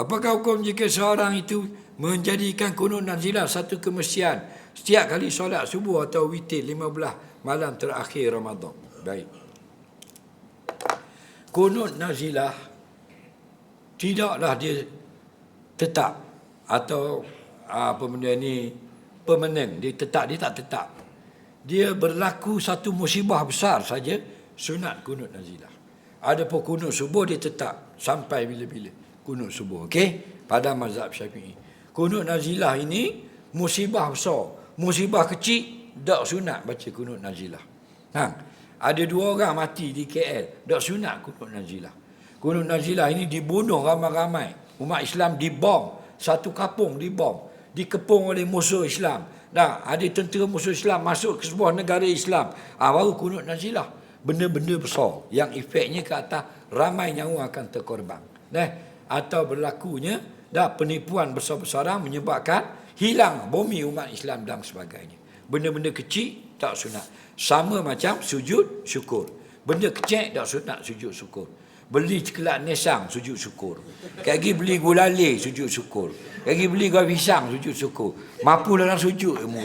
Apakah hukum jika seorang itu menjadikan kunut nazilah satu kemestian? Setiap kali solat subuh atau witir 15 malam terakhir Ramadan? Baik. Kunut nazilah tidaklah dia tetap atau apa benda ni permanen dia tetap dia tak tetap. Dia berlaku satu musibah besar saja sunat kunut nazilah ada pun kunut subuh dia tetap sampai bila-bila kunut subuh okey? Pada mazhab Syafi'i. Kunut nazilah ini musibah besar. Musibah kecil tak sunat baca kunut nazilah. Ha. Ada dua orang mati di KL tak sunat kunut nazilah. Kunut nazilah ini dibunuh ramai-ramai. Umat Islam dibom. Satu kampung dibom. Dikepung oleh musuh Islam. Nah, ada tentera musuh Islam masuk ke sebuah negara Islam. Ah, baru kunut nazilah. Benda-benda besar yang efeknya ke atas ramai nyawa akan terkorban. Nah, atau berlakunya dah penipuan besar-besaran menyebabkan hilang bumi umat Islam dan sebagainya. Benda-benda kecil tak sunat. Sama macam sujud syukur. Benda kecil tak sunat sujud syukur. Beli cekelat nesang sujud syukur. Kaki beli gulali sujud syukur. Kaki beli gua pisang sujud syukur. Mampu dalam sujud ilmu.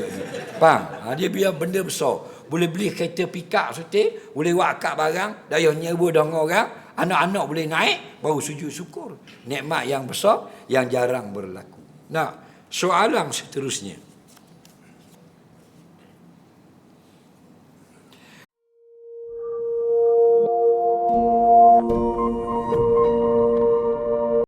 Faham? Ha, dia biar benda besar. Boleh beli kereta pikap setir, boleh buat akak barang, daya nyewa dengan orang, anak-anak boleh naik baru sujud syukur. Nikmat yang besar yang jarang berlaku. Nah, soalan seterusnya.